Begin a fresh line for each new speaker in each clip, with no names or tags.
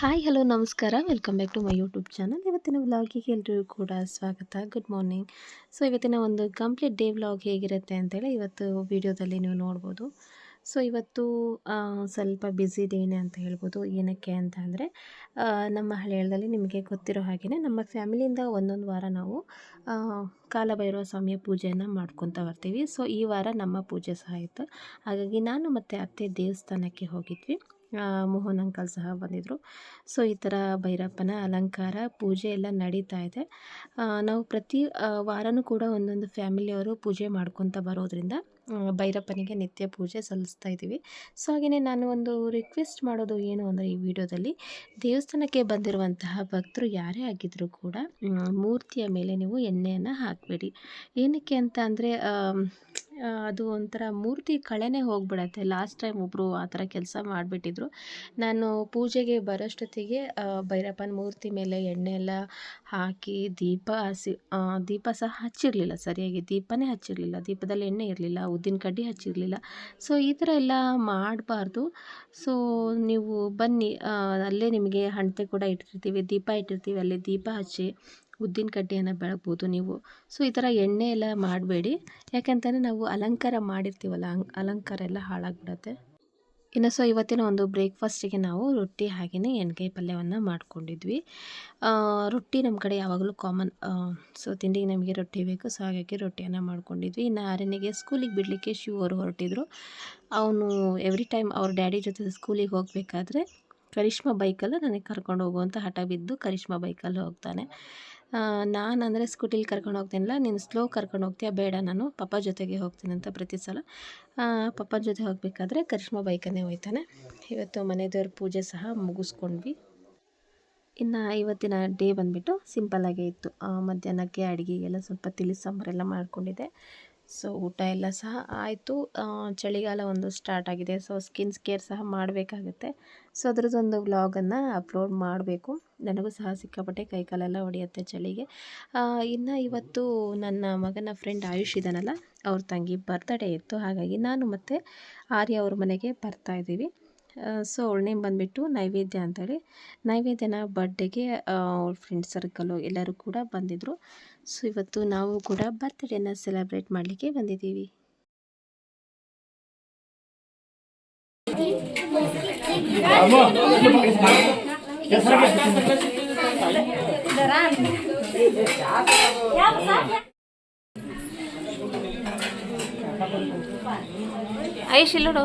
Hi hello ನಮಸ್ಕಾರ. Welcome back to my YouTube channel ಇವತ್ತಿನ ವ್ಲಾಗಿಗೆ ಎಲ್ರಿಗೂ ಕೂಡ ಸ್ವಾಗತ. ಗುಡ್ ಮಾರ್ನಿಂಗ್ ಸೊ ಇವತ್ತಿನ ಒಂದು ಕಂಪ್ಲೀಟ್ ಡೇ ವ್ಲಾಗ್ ಹೇಗಿರುತ್ತೆ ಅಂತೇಳಿ ಇವತ್ತು ವಿಡಿಯೋದಲ್ಲಿ ನೀವು ನೋಡ್ಬೋದು. ಸೊ ಇವತ್ತು ಸ್ವಲ್ಪ ಬ್ಯುಸಿ ಡೇನೆ ಅಂತ ಹೇಳ್ಬೋದು. ಏನಕ್ಕೆ ಅಂತ ಅಂದರೆ ನಮ್ಮ ಹಳೆಯಳದಲ್ಲಿ ನಿಮಗೆ ಗೊತ್ತಿರೋ ಹಾಗೆಯೇ ನಮ್ಮ ಫ್ಯಾಮಿಲಿಯಿಂದ ಒಂದೊಂದು ವಾರ ನಾವು ಕಾಲ ಕಾಲಭೈರವ ಸ್ವಾಮಿಯ ಪೂಜೆಯನ್ನು ಮಾಡ್ಕೊತಾ ಬರ್ತೀವಿ. ಸೊ ಈ ವಾರ ನಮ್ಮ ಪೂಜೆ ಸಹ ಆಯಿತು ಹಾಗಾಗಿ ನಾನು ಮತ್ತು ಅತ್ತೆ ದೇವಸ್ಥಾನಕ್ಕೆ ಹೋಗಿದ್ವಿ. ಮೋಹನ್ ಅಂಕಲ್ ಸಹ ಬಂದಿದ್ದರು ಸೊ ಈ ಥರ ಭೈರಪ್ಪನ ಅಲಂಕಾರ, ಪೂಜೆ ಎಲ್ಲ ನಡೀತಾ ಇದೆ. ನಾವು ಪ್ರತಿ ವಾರನೂ ಕೂಡ ಒಂದೊಂದು ಫ್ಯಾಮಿಲಿಯವರು ಪೂಜೆ ಮಾಡ್ಕೊತ ಬರೋದ್ರಿಂದ ಭೈರಪ್ಪನಿಗೆ ನಿತ್ಯ ಪೂಜೆ ಸಲ್ಲಿಸ್ತಾ ಇದ್ದೀವಿ. ಸೊ ಹಾಗೆಯೇ ನಾನು ಒಂದು ರಿಕ್ವೆಸ್ಟ್ ಮಾಡೋದು ಏನು ಅಂದರೆ, ಈ ವಿಡಿಯೋದಲ್ಲಿ ದೇವಸ್ಥಾನಕ್ಕೆ ಬಂದಿರುವಂತಹ ಭಕ್ತರು ಯಾರೇ ಆಗಿದ್ದರೂ ಕೂಡ ಮೂರ್ತಿಯ ಮೇಲೆ ನೀವು ಎಣ್ಣೆಯನ್ನು ಹಾಕಬೇಡಿ. ಏನಕ್ಕೆ ಅಂತ ಅಂದರೆ ಅದು ಒಂಥರ ಮೂರ್ತಿ ಕಳೆನೇ ಹೋಗ್ಬಿಡತ್ತೆ. ಲಾಸ್ಟ್ ಟೈಮ್ ಒಬ್ಬರು ಆ ಥರ ಕೆಲಸ ಮಾಡಿಬಿಟ್ಟಿದ್ರು. ನಾನು ಪೂಜೆಗೆ ಬರೋಷ್ಟೊತ್ತಿಗೆ ಭೈರಪ್ಪನ ಮೂರ್ತಿ ಮೇಲೆ ಎಣ್ಣೆ ಎಲ್ಲ ಹಾಕಿ ದೀಪ ಹಸಿ ದೀಪ ಸಹ ಹಚ್ಚಿರಲಿಲ್ಲ. ಸರಿಯಾಗಿ ದೀಪನೇ ಹಚ್ಚಿರಲಿಲ್ಲ. ದೀಪದಲ್ಲಿ ಎಣ್ಣೆ ಇರಲಿಲ್ಲ, ಉದ್ದಿನ ಕಡ್ಡಿ ಹಚ್ಚಿರಲಿಲ್ಲ. ಸೊ ಈ ಥರ ಎಲ್ಲ ಮಾಡಬಾರ್ದು. ಸೊ ನೀವು ಬನ್ನಿ. ಅಲ್ಲೇ ನಿಮಗೆ ಹಣತೆ ಕೂಡ ಇಟ್ಟಿರ್ತೀವಿ. ದೀಪ ಇಟ್ಟಿರ್ತೀವಿ. ಅಲ್ಲೇ ದೀಪ ಹಚ್ಚಿ ಉದ್ದಿನ ಕಡ್ಡಿಯನ್ನು ಬೆಳಗ್ಬೋದು ನೀವು. ಸೊ ಈ ಥರ ಎಣ್ಣೆ ಎಲ್ಲ ಮಾಡಬೇಡಿ. ಯಾಕೆಂತಂದರೆ ನಾವು ಅಲಂಕಾರ ಮಾಡಿರ್ತೀವಲ್ಲ ಅಲಂಕಾರ ಎಲ್ಲ ಹಾಳಾಗ್ಬಿಡತ್ತೆ. ಇನ್ನು ಸೊ ಇವತ್ತಿನ ಒಂದು ಬ್ರೇಕ್ಫಾಸ್ಟಿಗೆ ನಾವು ರೊಟ್ಟಿ ಹಾಗೆಯೇ ಎಣ್ಗಾಯಿ ಪಲ್ಯವನ್ನು ಮಾಡ್ಕೊಂಡಿದ್ವಿ. ರೊಟ್ಟಿ ನಮ್ಮ ಕಡೆ ಯಾವಾಗಲೂ ಕಾಮನ್ ಸೊ ತಿಂಡಿಗೆ ನಮಗೆ ರೊಟ್ಟಿ ಬೇಕು ಸೊ ಹಾಗಾಗಿ ರೊಟ್ಟಿಯನ್ನು ಮಾಡ್ಕೊಂಡಿದ್ವಿ. ಇನ್ನು ಆರನಿಗೆ ಸ್ಕೂಲಿಗೆ ಬಿಡಲಿಕ್ಕೆ ಶಿವ ಅವರು ಹೊರಟಿದ್ರು. ಅವನು ಎವ್ರಿ ಟೈಮ್ ಅವ್ರ ಡ್ಯಾಡಿ ಜೊತೆ ಸ್ಕೂಲಿಗೆ ಹೋಗಬೇಕಾದ್ರೆ ಕರಿಷ್ಮಾ ಬೈಕಲ್ಲಿ ನನಗೆ ಕರ್ಕೊಂಡು ಹೋಗುವಂಥ ಹಠ ಬಿದ್ದು ಕರಿಷ್ಮಾ ಬೈಕಲ್ಲಿ ಹೋಗ್ತಾನೆ. ನಾನು ಅಂದರೆ ಸ್ಕೂಟಿಲಿ ಕರ್ಕೊಂಡು ಹೋಗ್ತೀನಿಲ್ಲ, ನೀನು ಸ್ಲೋ ಕರ್ಕೊಂಡು ಹೋಗ್ತೀಯ? ಬೇಡ, ನಾನು ಪಪ್ಪ ಜೊತೆಗೆ ಹೋಗ್ತೀನಿ ಅಂತ ಪ್ರತಿ ಸಲ. ಪಪ್ಪ ಜೊತೆ ಹೋಗಬೇಕಾದ್ರೆ ಕರಿಷ್ಮಾ ಬೈಕನ್ನೇ ಹೋಯ್ತಾನೆ. ಇವತ್ತು ಮನೆ ದೇವ್ರ ಪೂಜೆ ಸಹ ಮುಗಿಸ್ಕೊಂಡ್ವಿ. ಇನ್ನು ಇವತ್ತಿನ ಡೇ ಬಂದುಬಿಟ್ಟು ಸಿಂಪಲ್ಲಾಗೇ ಇತ್ತು. ಮಧ್ಯಾಹ್ನಕ್ಕೆ ಅಡುಗೆಗೆಲ್ಲ ಸ್ವಲ್ಪ ತಿಳಿ ಸಾಂಬಾರೆಲ್ಲ ಮಾಡ್ಕೊಂಡಿದ್ದೆ. ಸೊ ಊಟ ಎಲ್ಲ ಸಹ ಆಯಿತು. ಚಳಿಗಾಲ ಒಂದು ಸ್ಟಾರ್ಟ್ ಆಗಿದೆ. ಸೊ ಸ್ಕಿನ್ ಕೇರ್ ಸಹ ಮಾಡಬೇಕಾಗುತ್ತೆ. ಸೊ ಅದರದ್ದೊಂದು ವ್ಲಾಗನ್ನು ಅಪ್ಲೋಡ್ ಮಾಡಬೇಕು. ನನಗೂ ಸಹ ಸಿಕ್ಕಾಪಟ್ಟೆ ಕೈಕಾಲೆಲ್ಲ ಹೊಡೆಯುತ್ತೆ ಚಳಿಗೆ. ಇನ್ನು ಇವತ್ತು ನನ್ನ ಮಗನ ಫ್ರೆಂಡ್ ಆಯುಷ್ ಇದ್ದಾನಲ್ಲ ಅವ್ರ ತಂಗಿ ಬರ್ತಡೇ ಇತ್ತು. ಹಾಗಾಗಿ ನಾನು ಮತ್ತು ಆರ್ಯ ಅವ್ರ ಮನೆಗೆ ಬರ್ತಾ ಇದ್ದೀವಿ. ಸೊ ಅವಳ ನೇಮ್ ಬಂದುಬಿಟ್ಟು ನೈವೇದ್ಯ ಅಂತೇಳಿ. ನೈವೇದ್ಯನ ಬರ್ಡೇಗೆ ಅವ್ರ ಫ್ರೆಂಡ್ ಸರ್ಕಲು ಎಲ್ಲರೂ ಕೂಡ ಬಂದಿದ್ದರು ಸೊ ಇವತ್ತು ನಾವು ಕೂಡ ಬರ್ತ್ಡೇನ ಸೆಲೆಬ್ರೇಟ್ ಮಾಡಲಿಕ್ಕೆ ಬಂದಿದ್ದೀವಿ. ಆಯುಷ್ ಇಲ್ಲೋಡು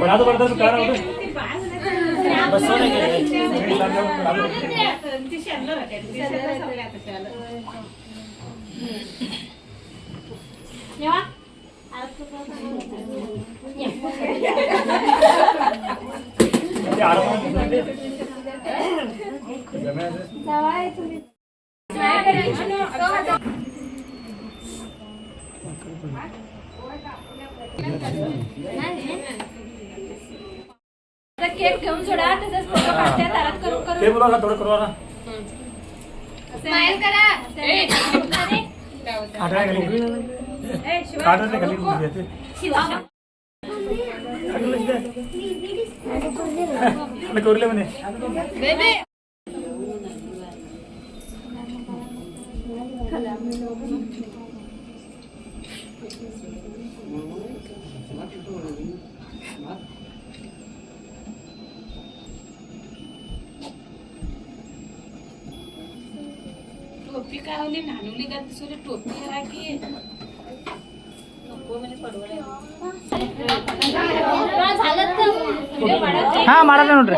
बनातो पड़ता तो कार होता बस हो रहा है Yeah.
केक घेऊन सोडा तसंच फ़ोटो काढते तारात करून करून
ते बोला थोडं करू ना
स्माइल करा
काटा खाली काटा खाली घेते कोरले म्हणे
टोपी काय होली नानुली का दिसली टोपी हाकी नको
झालं तर व्हिडिओ काढा.
ಹಾ ಮಾಡಲ್ಲ ನೋಡ್ರಿ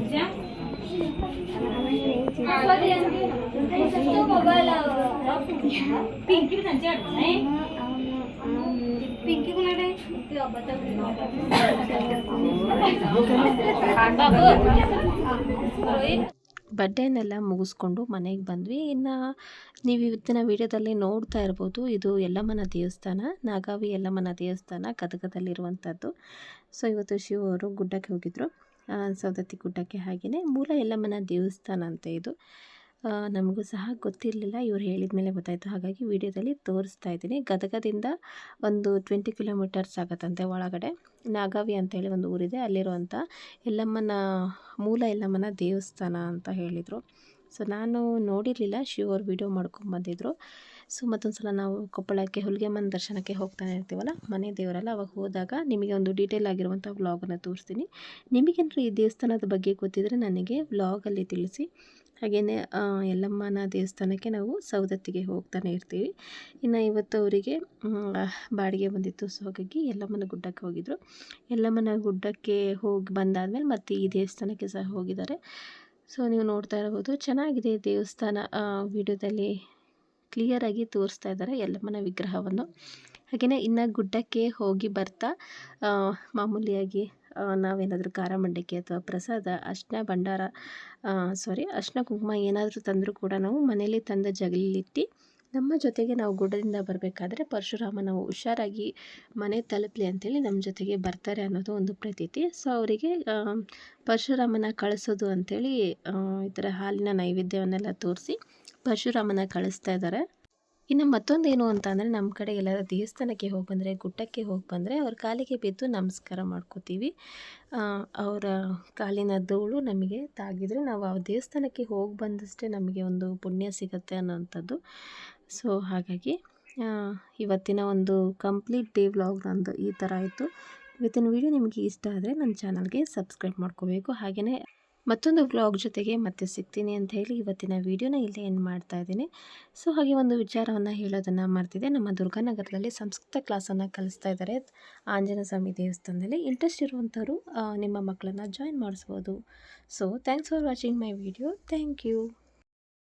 ಬಡ್ಡೆನೆಲ್ಲ ಮುಗಿಸ್ಕೊಂಡು ಮನೆಗೆ ಬಂದ್ವಿ. ಇನ್ನು ನೀವು ಇವತ್ತಿನ ವಿಡಿಯೋದಲ್ಲಿ ನೋಡ್ತಾ ಇರ್ಬೋದು, ಇದು ಯಲ್ಲಮ್ಮನ ದೇವಸ್ಥಾನ, ನಾಗಾವಿ ಯಲ್ಲಮ್ಮನ ದೇವಸ್ಥಾನ ಗದಗದಲ್ಲಿರುವಂಥದ್ದು ಸೊ ಇವತ್ತು ಶಿವ ಅವರು ಗುಡ್ಡಕ್ಕೆ ಹೋಗಿದ್ರು. ಆ, ಸವದತ್ತಿ ಗುಡ್ಡಕ್ಕೆ ಹಾಗೆಯೇ ಮೂಲ ಯಲ್ಲಮ್ಮನ ದೇವಸ್ಥಾನ ಅಂತ ಇದು ನಮಗೂ ಸಹ ಗೊತ್ತಿರಲಿಲ್ಲ ಇವರು ಹೇಳಿದ ಮೇಲೆ ಗೊತ್ತಾಯಿತು. ಹಾಗಾಗಿ ವಿಡಿಯೋದಲ್ಲಿ ತೋರಿಸ್ತಾ ಇದ್ದೀನಿ. ಗದಗದಿಂದ ಒಂದು ಟ್ವೆಂಟಿ ಕಿಲೋಮೀಟರ್ಸ್ ಆಗತ್ತಂತೆ ಒಳಗಡೆ. ನಾಗಾವಿ ಅಂತೇಳಿ ಒಂದು ಊರಿದೆ. ಅಲ್ಲಿರುವಂಥ ಯಲ್ಲಮ್ಮನ ಮೂಲ ಯಲ್ಲಮ್ಮನ ದೇವಸ್ಥಾನ ಅಂತ ಹೇಳಿದರು. ಸೊ ನಾನು ನೋಡಿರಲಿಲ್ಲ, ಶಿವ ಅವ್ರು ವೀಡಿಯೋ ಮಾಡ್ಕೊಂಬಂದಿದ್ರು ಸೊ ಮತ್ತೊಂದು ಸಲ ನಾವು ಕೊಪ್ಪಳಕ್ಕೆ ಹುಲಿಗೆಮ್ಮನ ದರ್ಶನಕ್ಕೆ ಹೋಗ್ತಾನೆ ಇರ್ತೀವಲ್ಲ, ಮನೆ ದೇವರಲ್ಲ, ಅವಾಗ ಹೋದಾಗ ನಿಮಗೆ ಒಂದು ಡೀಟೇಲ್ ಆಗಿರುವಂಥ ವ್ಲಾಗನ್ನು ತೋರಿಸ್ತೀನಿ. ನಿಮಗೇನರು ಈ ದೇವಸ್ಥಾನದ ಬಗ್ಗೆ ಗೊತ್ತಿದ್ದರೆ ನನಗೆ ವ್ಲಾಗಲ್ಲಿ ತಿಳಿಸಿ. ಹಾಗೆಯೇ ಯಲ್ಲಮ್ಮನ ದೇವಸ್ಥಾನಕ್ಕೆ ನಾವು ಸೌದತ್ತಿಗೆ ಹೋಗ್ತಾನೆ ಇರ್ತೀವಿ. ಇನ್ನು ಇವತ್ತು ಅವರಿಗೆ ಬಾಡಿಗೆ ಬಂದಿತ್ತು. ಸೊ ಹಾಗಾಗಿ ಯಲ್ಲಮ್ಮನ ಗುಡ್ಡಕ್ಕೆ ಹೋಗಿದ್ದರು ಯಲ್ಲಮ್ಮನ ಗುಡ್ಡಕ್ಕೆ ಹೋಗಿ ಬಂದಾದಮೇಲೆ ಮತ್ತೆ ಈ ದೇವಸ್ಥಾನಕ್ಕೆ ಸಹ ಹೋಗಿದ್ದಾರೆ. ಸೊ, ನೀವು ನೋಡ್ತಾ ಇರ್ಬೋದು, ಚೆನ್ನಾಗಿದೆ ದೇವಸ್ಥಾನ ವಿಡಿಯೋದಲ್ಲಿ ಕ್ಲಿಯರಾಗಿ ತೋರಿಸ್ತಾ ಇದ್ದಾರೆ ಯಲ್ಲಮ್ಮನ ವಿಗ್ರಹವನ್ನು. ಹಾಗೆಯೇ ಇನ್ನು ಗುಡ್ಡಕ್ಕೆ ಹೋಗಿ ಬರ್ತಾ ಮಾಮೂಲಿಯಾಗಿ ನಾವೇನಾದರೂ ಖಾರ ಮಂಡಕ್ಕಿ ಅಥವಾ ಪ್ರಸಾದ, ಅರ್ಶಿನ ಭಂಡಾರ ಸಾರಿ ಅರ್ಶಿನ ಕುಂಕುಮ ಏನಾದರೂ ತಂದರೂ ಕೂಡ ನಾವು ಮನೇಲಿ ತಂದ ಜಗಲಿಲಿಟ್ಟು ನಮ್ಮ ಜೊತೆಗೆ ನಾವು ಗುಡ್ಡದಿಂದ ಬರಬೇಕಾದ್ರೆ ಪರಶುರಾಮ ನಾವು ಹುಷಾರಾಗಿ ಮನೆ ತಲುಪಲಿ ಅಂತೇಳಿ ನಮ್ಮ ಜೊತೆಗೆ ಬರ್ತಾರೆ ಅನ್ನೋದು ಒಂದು ಪ್ರತೀತಿ. ಸೊ ಅವರಿಗೆ ಪರಶುರಾಮನ ಕಳಿಸೋದು ಅಂಥೇಳಿ ಈ ಥರ ಹಾಲಿನ ನೈವೇದ್ಯವನ್ನೆಲ್ಲ ತೋರಿಸಿ ಪರಶುರಾಮನ ಕಳಿಸ್ತಾ ಇದ್ದಾರೆ ಇನ್ನು ಮತ್ತೊಂದು ಏನು ಅಂತ ಅಂದರೆ ನಮ್ಮ ಕಡೆ ಎಲ್ಲರ ದೇವಸ್ಥಾನಕ್ಕೆ ಹೋಗಿ ಬಂದರೆ ಗುಡ್ಡಕ್ಕೆ ಹೋಗಿ ಬಂದರೆ ಅವ್ರ ಕಾಲಿಗೆ ಬಿದ್ದು ನಮಸ್ಕಾರ ಮಾಡ್ಕೋತೀವಿ. ಅವರ ಕಾಲಿನ ಧೂಳು ನಮಗೆ ತಾಗಿದರೆ ನಾವು ಆ ದೇವಸ್ಥಾನಕ್ಕೆ ಹೋಗಿ ಬಂದಷ್ಟೇ ನಮಗೆ ಒಂದು ಪುಣ್ಯ ಸಿಗುತ್ತೆ ಅನ್ನೋವಂಥದ್ದು ಸೊ, ಹಾಗಾಗಿ ಇವತ್ತಿನ ಒಂದು ಕಂಪ್ಲೀಟ್ ಡೇ ವ್ಲಾಗ್ ನಂದು ಈ ಥರ ಆಯಿತು. ಇವತ್ತಿನ ವಿಡಿಯೋ ನಿಮಗೆ ಇಷ್ಟ ಆದರೆ ನನ್ನ ಚಾನಲ್ಗೆ ಸಬ್ಸ್ಕ್ರೈಬ್ ಮಾಡ್ಕೋಬೇಕು. ಹಾಗೆಯೇ ಮತ್ತೊಂದು ವ್ಲಾಗ್ ಜೊತೆಗೆ ಮತ್ತೆ ಸಿಗ್ತೀನಿ ಅಂತ ಹೇಳಿ ಇವತ್ತಿನ ವಿಡಿಯೋನ ಇಲ್ಲೇ ಏನು ಮಾಡ್ತಾ ಇದ್ದೀನಿ. ಸೊ, ಹಾಗೆ ಒಂದು ವಿಚಾರವನ್ನು ಹೇಳೋದನ್ನು ಮರ್ತಿದೆ. ನಮ್ಮ ದುರ್ಗಾನಗರದಲ್ಲಿ ಸಂಸ್ಕೃತ ಕ್ಲಾಸನ್ನು ಕಲಿಸ್ತಾ ಇದ್ದಾರೆ ಆಂಜನೇಯ ಸ್ವಾಮಿ ದೇವಸ್ಥಾನದಲ್ಲಿ. ಇಂಟ್ರೆಸ್ಟ್ ಇರುವಂಥವ್ರು ನಿಮ್ಮ ಮಕ್ಕಳನ್ನು ಜಾಯಿನ್ ಮಾಡಿಸ್ಬೋದು. So thanks for watching my video thank you